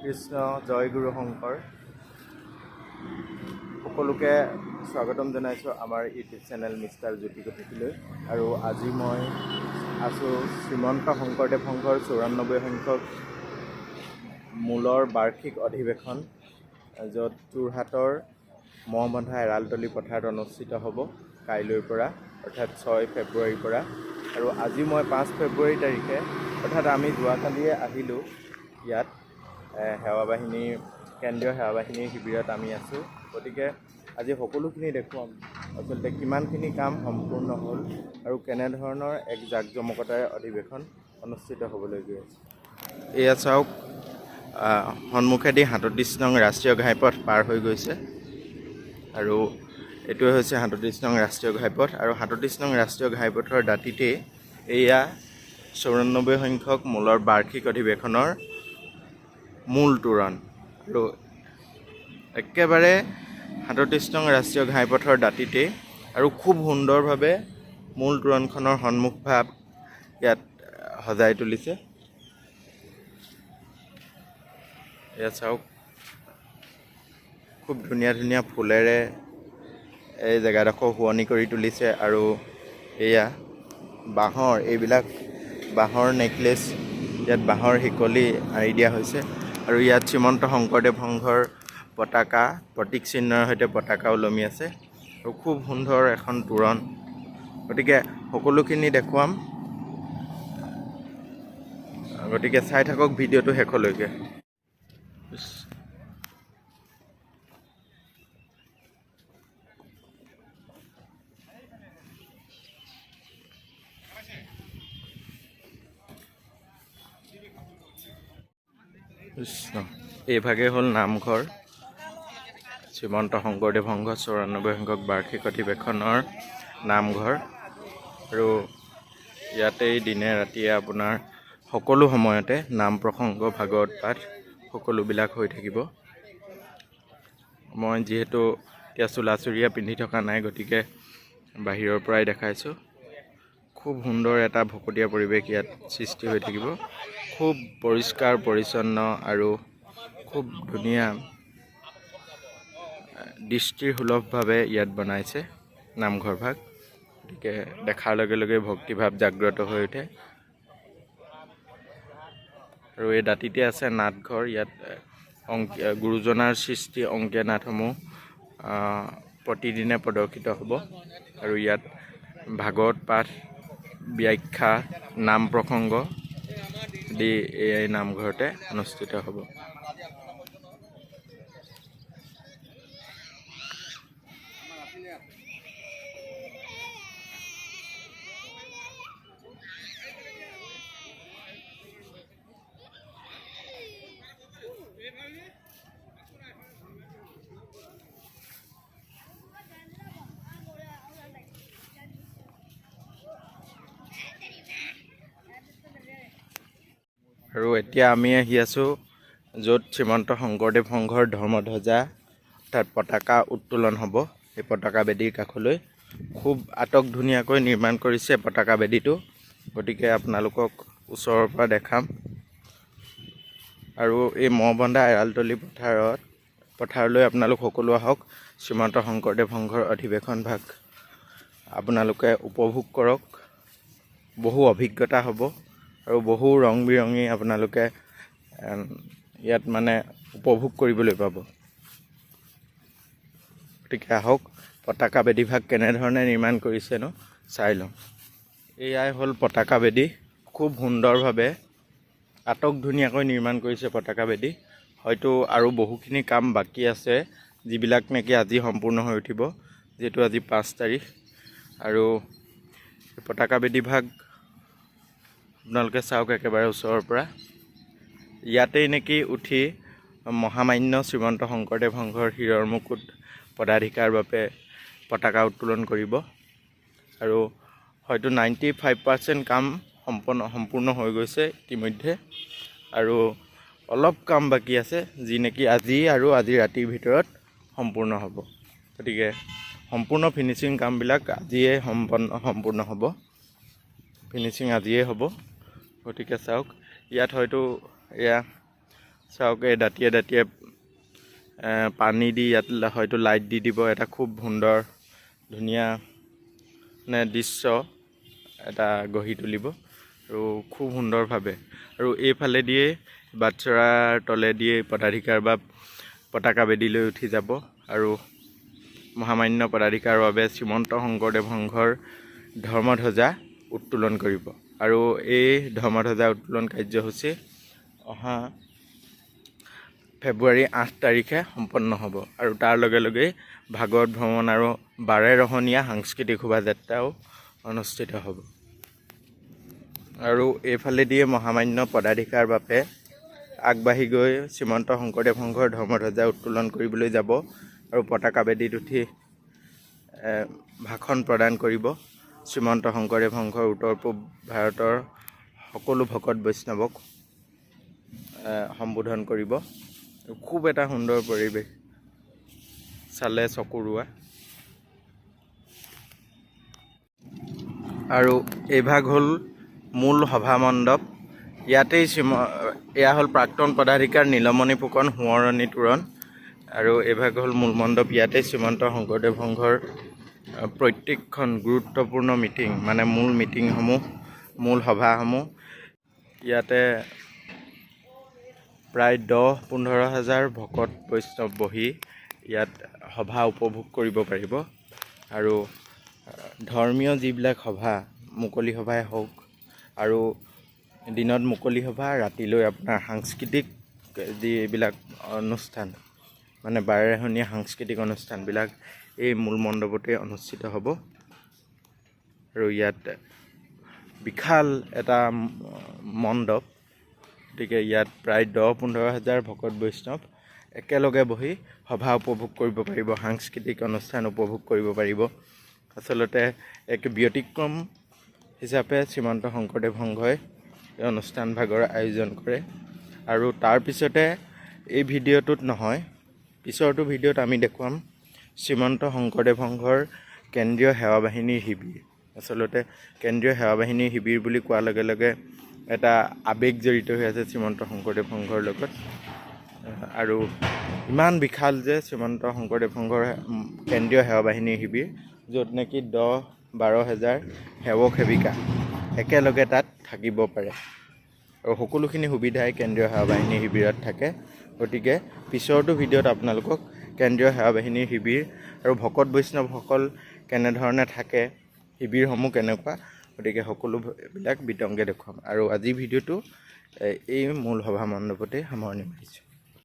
কৃষ্ণ জয় গুৰু শংকৰ। সকলোকে স্বাগতম জনাইছোঁ আমাৰ ইউটিউব চেনেল মিষ্টাৰ জ্যোতি গতিকলৈ আৰু আজি মই আছোঁ শ্ৰীমন্ত শংকৰদেৱ সংঘৰ চৌৰান্নব্বৈ সংখ্যক মূলৰ বাৰ্ষিক অধিৱেশন য'ত যোৰহাটৰ মহবন্ধা এৰালতলী পথাৰত অনুষ্ঠিত হ'ব কাইলৈৰ পৰা অৰ্থাৎ ছয় ফেব্ৰুৱাৰীৰ পৰা। আৰু আজি মই পাঁচ ফেব্ৰুৱাৰী তাৰিখে অৰ্থাৎ আমি যোৱাকালিয়ে আহিলোঁ ইয়াত। সেৱা বাহিনীৰ কেন্দ্ৰীয় সেৱা বাহিনীৰ শিবিৰত আমি আছোঁ। গতিকে আজি সকলোখিনি দেখুৱাম আচলতে কিমানখিনি কাম সম্পূৰ্ণ হ'ল আৰু কেনেধৰণৰ এক জাক জমকতাৰে অধিৱেশন অনুষ্ঠিত হ'বলৈ গৈ আছে। এয়া চাওক সন্মুখেদি সাতত্ৰিছ নং ৰাষ্ট্ৰীয় ঘাইপথ পাৰ হৈ গৈছে। আৰু এইটোৱে হৈছে সাতত্ৰিছ নং ৰাষ্ট্ৰীয় ঘাইপথ। আৰু সাতত্ৰিছ নং ৰাষ্ট্ৰীয় ঘাইপথৰ দাঁতিতেই এয়া চৌৰান্নব্বৈ সংখ্যক মূলৰ বাৰ্ষিক অধিৱেশনৰ মূল তোৰণ আৰু একেবাৰে সাতত্ৰিছ নং ৰাষ্ট্ৰীয় ঘাইপথৰ দাঁতিতেই আৰু খুব সুন্দৰভাৱে মূল তোৰণখনৰ সন্মুখভাগ ইয়াত সজাই তুলিছে। এয়া চাওক খুব ধুনীয়া ধুনীয়া ফুলেৰে এই জেগাডোখৰ শুৱনি কৰি তুলিছে আৰু এয়া বাঁহৰ এইবিলাক বাঁহৰ নেকলেছ ইয়াত বাঁহৰ শিকলি আঁৰি দিয়া হৈছে। আৰু ইয়াত শ্ৰীমন্ত শংকৰদেৱ সংঘৰ পতাকা, প্ৰতীক চিহ্নৰ সৈতে পতাকা ওলমি আছে আৰু খুব সুন্দৰ এখন তোৰণ। গতিকে সকলোখিনি দেখুৱাম। গতিকে চাই থাকক ভিডিঅ'টো শেষলৈকে। কৃষ্ণ। এইভাগে হ'ল নামঘৰ। শ্ৰীমন্ত শংকৰদেৱ সংঘ চৌৰান্নব্বৈ সংখ্যক বাৰ্ষিক অধিৱেশনৰ নামঘৰ। আৰু ইয়াতেই দিনে ৰাতিয়ে আপোনাৰ সকলো সময়তে নাম প্ৰসংগ ভাগৱত পাঠ সকলোবিলাক হৈ থাকিব। মই যিহেতু এতিয়া চোলা চুৰিয়া পিন্ধি থকা নাই গতিকে বাহিৰৰ পৰাই দেখাইছোঁ। খুব সুন্দৰ এটা ভকতীয়া পৰিৱেশ ইয়াত সৃষ্টি হৈ থাকিব। খুব পৰিষ্কাৰ পৰিচ্ছন্ন আৰু খুব ধুনীয়া আহ, দৃষ্টিসুলভভাৱে ইয়াত বনাইছে নামঘৰভাগ গতিকে দেখাৰ লগে লগে ভক্তিভাৱ জাগ্ৰত হৈ উঠে। আৰু এই দাঁতিতে আছে নাটঘৰ ইয়াত গুৰুজনাৰ সৃষ্টি অংকীয়া নাটসমূহ প্ৰতিদিনে প্ৰদৰ্শিত হ'ব। আৰু ইয়াত ভাগৱত পাঠ ব্যাখ্যা নাম প্ৰসংগ আদি এই নামঘৰতে অনুষ্ঠিত হ'ব। আৰু এতিয়া আমি আহি আছোঁ য'ত শ্ৰীমন্ত শংকৰদেৱ সংঘৰ ধৰ্মধ্বজা অৰ্থাৎ পতাকা উত্তোলন হ'ব। সেই পতাকা বেদীৰ কাষলৈ খুব আটক ধুনীয়াকৈ নিৰ্মাণ কৰিছে পতাকা বেদীটো। গতিকে আপোনালোকক ওচৰৰ পৰা দেখাম। আৰু এই মহবন্ধা এৰালতলী পথাৰত পথাৰলৈ আপোনালোক সকলো আহক। শ্ৰীমন্ত শংকৰদেৱ সংঘৰ অধিৱেশন ভাগ আপোনালোকে উপভোগ কৰক। বহু অভিজ্ঞতা হ'ব। আৰু বহু ৰং বিৰঙী আপোনালোকে ইয়াত মানে উপভোগ কৰিবলৈ পাব। গতিকে আহক পতাকা বেদীভাগ কেনেধৰণে নিৰ্মাণ কৰিছেনো চাই লওঁ। এয়াই হ'ল পতাকা বেদী। খুব সুন্দৰভাৱে আটক ধুনীয়াকৈ নিৰ্মাণ কৰিছে পতাকা বেদী। হয়তো আৰু বহুখিনি কাম বাকী আছে যিবিলাক নেকি আজি সম্পূৰ্ণ হৈ উঠিব যিহেতু আজি পাঁচ তাৰিখ। আৰু পতাকা বেদীভাগ আপোনালোকে চাওক একেবাৰে ওচৰৰ পৰা। ইয়াতেই নেকি উঠি মহামান্য শ্ৰীমন্ত শংকৰদেৱ সংঘৰ শিৰৰ মুকুট পদাধিকাৰ বাবে পতাকা উত্তোলন কৰিব। আৰু হয়তো নাইণ্টি ফাইভ পাৰ্চেণ্ট কাম সম্পন্ন, সম্পূৰ্ণ হৈ গৈছে ইতিমধ্যে। আৰু অলপ কাম বাকী আছে, যি নেকি আজি আৰু আজি ৰাতিৰ ভিতৰত সম্পূৰ্ণ হ'ব। গতিকে সম্পূৰ্ণ ফিনিচিং কামবিলাক আজিয়ে সম্পন্ন, সম্পূৰ্ণ হ'ব। ফিনিচিং আজিয়ে হ'ব। গতিকে চাওক ইয়াত হয়তো এয়া চাওক এই দাঁতিয়ে দাঁতিয়ে পানী দি ইয়াত হয়তো লাইট দি দিব এটা খুব সুন্দৰ ধুনীয়া মানে দৃশ্য এটা গঢ়ি তুলিব আৰু খুব সুন্দৰভাৱে। আৰু এইফালেদিয়ে বাটচৰাৰ তলেদিয়ে পদাধিকাৰ বা পতাকা বেদীলৈ উঠি যাব আৰু মহামান্য পদাধিকাৰৰ বাবে শ্ৰীমন্ত শংকৰদেৱ সংঘৰ ধৰ্মধ্বজা উত্তোলন কৰিব। আৰু এই ধৰ্মধ্বজা উত্তোলন কাৰ্যসূচী অহা ফেব্ৰুৱাৰী আঠ তাৰিখে সম্পন্ন হ'ব। আৰু তাৰ লগে লগেই ভাগৱত ভ্ৰমণ আৰু বাৰেৰহণীয়া সাংস্কৃতিক শোভাযাত্ৰাও অনুষ্ঠিত হ'ব। আৰু এইফালেদিয়ে মহামান্য পদাধিকাৰ বাবে আগবাঢ়ি গৈ শ্ৰীমন্ত শংকৰদেৱ সংঘৰ ধৰ্মধ্বজা উত্তোলন কৰিবলৈ যাব আৰু পতাকা বেদীত উঠি ভাষণ প্ৰদান কৰিব। শ্ৰীমন্ত শংকৰদেৱ সংঘৰ উত্তৰ পূব ভাৰতৰ সকলো ভকত বৈষ্ণৱক সম্বোধন কৰিব। খুব এটা সুন্দৰ পৰিৱেশ চালে চকুৰোৱা আৰু এইভাগ হ'ল মূল সভা মণ্ডপ। ইয়াতেই শ্ৰীম এয়া হ'ল প্ৰাক্তন পদাধিকাৰ নীলমণি ফুকন সোঁৱৰণি তোৰণ। আৰু এইভাগ হ'ল মূল মণ্ডপ। ইয়াতেই শ্ৰীমন্ত শংকৰদেৱ সংঘৰ প্ৰত্যেকখন গুৰুত্বপূৰ্ণ মিটিং মানে মূল মিটিংসমূহ মূল সভাসমূহ। ইয়াতে প্ৰায় দহ পোন্ধৰ হাজাৰ ভকত বৈষ্ণৱ বহি ইয়াত সভা উপভোগ কৰিব পাৰিব। আৰু ধৰ্মীয় যিবিলাক সভা মুকলি সভাই হওক আৰু দিনত মুকলি সভা ৰাতিলৈ আপোনাৰ সাংস্কৃতিক যিবিলাক অনুষ্ঠান মানে বাৰেৰহণীয়া সাংস্কৃতিক অনুষ্ঠানবিলাক এই মূল মণ্ডপতে অনুষ্ঠিত হ'ব। আৰু ইয়াত বিশাল এটা মণ্ডপ গতিকে ইয়াত প্ৰায় দহ পোন্ধৰ হাজাৰ ভকত বৈষ্ণৱ একেলগে বহি সভা উপভোগ কৰিব পাৰিব সাংস্কৃতিক অনুষ্ঠান উপভোগ কৰিব পাৰিব। আচলতে এক ব্যতিক্ৰম হিচাপে শ্ৰীমন্ত শংকৰদেৱ সংঘই এই অনুষ্ঠানভাগৰ আয়োজন কৰে। আৰু তাৰপিছতে এই ভিডিঅ'টোত নহয় পিছৰটো ভিডিঅ'ত আমি দেখুৱাম। শ্ৰীমন্ত শংকৰদেৱ সংঘৰ কেন্দ্ৰীয় সেৱা বাহিনীৰ শিবিৰ। আচলতে কেন্দ্ৰীয় সেৱা বাহিনীৰ শিবিৰ বুলি কোৱাৰ লগে লগে এটা আৱেগ জড়িত হৈ আছে শ্ৰীমন্ত শংকৰদেৱ সংঘৰ লগত। আৰু ইমান বিশাল যে শ্ৰীমন্ত শংকৰদেৱ সংঘৰ কেন্দ্ৰীয় সেৱা বাহিনীৰ শিবিৰ, য'ত নেকি দহ, বাৰ হেজাৰ সেৱক সেৱিকা একেলগে তাত থাকিব পাৰে। আৰু সকলোখিনি সুবিধাই কেন্দ্ৰীয় সেৱা বাহিনীৰ শিবিৰত থাকে। গতিকে, পিছৰটো ভিডিঅ'ত আপোনালোকক কেন্দ্ৰীয় সেৱা বাহিনীৰ শিবিৰ আৰু ভকত বৈষ্ণৱসকল কেনেধৰণে থাকে শিবিৰসমূহ কেনেকুৱা গতিকে সকলোবিলাক বিতংকে দেখুৱাম। আৰু আজিৰ ভিডিঅ'টো এই মূল সভা মণ্ডপতে সামৰণি মাৰিছোঁ।